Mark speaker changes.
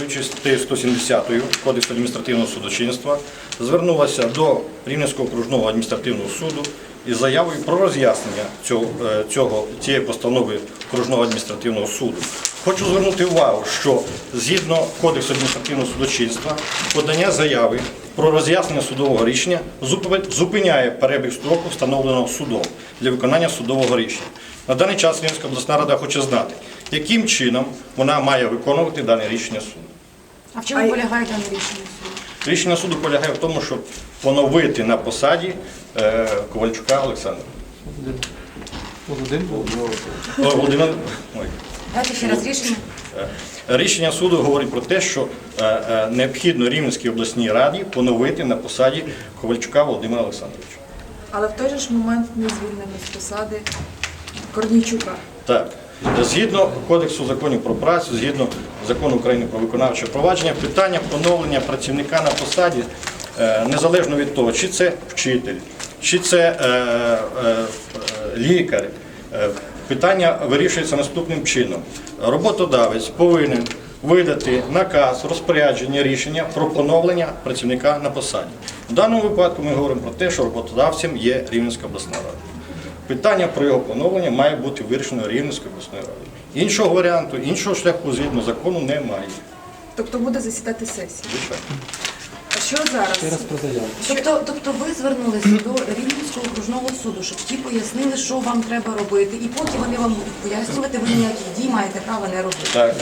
Speaker 1: керуючись статтею 170 Кодексу адміністративного судочинства, звернулася до Рівненського окружного адміністративного суду із заявою про роз'яснення е, цього, цієї постанови окружного адміністративного суду. Хочу звернути увагу, що згідно Кодексу адміністративного судочинства подання заяви про роз'яснення судового рішення зупиняє перебіг строку, встановленого судом для виконання судового рішення. На даний час Рівненська обласна рада хоче знати, яким чином вона має виконувати дане рішення суду.
Speaker 2: А в чому полягає дане рішення суду?
Speaker 1: Рішення суду полягає в тому, щоб поновити на посаді е, Ковальчука Олександра. О, Володимир, ой.
Speaker 2: Дайте ще раз рішення.
Speaker 1: Е, Рішення суду говорить про те, що е, е, необхідно Рівненській обласній раді поновити на посаді Ковальчука Володимира Олександровича.
Speaker 3: Але в той же ж момент не звільнено з посади Корнійчука.
Speaker 1: Так, згідно Кодексу законів про працю, згідно закону України про виконавче провадження, питання поновлення працівника на посаді, е, незалежно від того, чи це вчитель, чи це е, е, лікар, питання вирішується наступним чином. Роботодавець повинен видати наказ, розпорядження, рішення про поновлення працівника на посаді. В даному випадку ми говоримо про те, що роботодавцем є Рівненська обласна рада. Питання про його поновлення має бути вирішено Рівненською обласною радою. Іншого варіанту, іншого шляху згідно закону немає.
Speaker 3: Тобто буде засідати сесія.
Speaker 1: Звичайно.
Speaker 3: А що зараз?
Speaker 4: Ще раз про заяву.
Speaker 2: Тобто, тобто ви звернулися до Рівненського окружного суду, щоб ті пояснили, що вам треба робити, і поки вони вам будуть пояснювати, ви ніяких дій маєте права не робити.
Speaker 1: Так.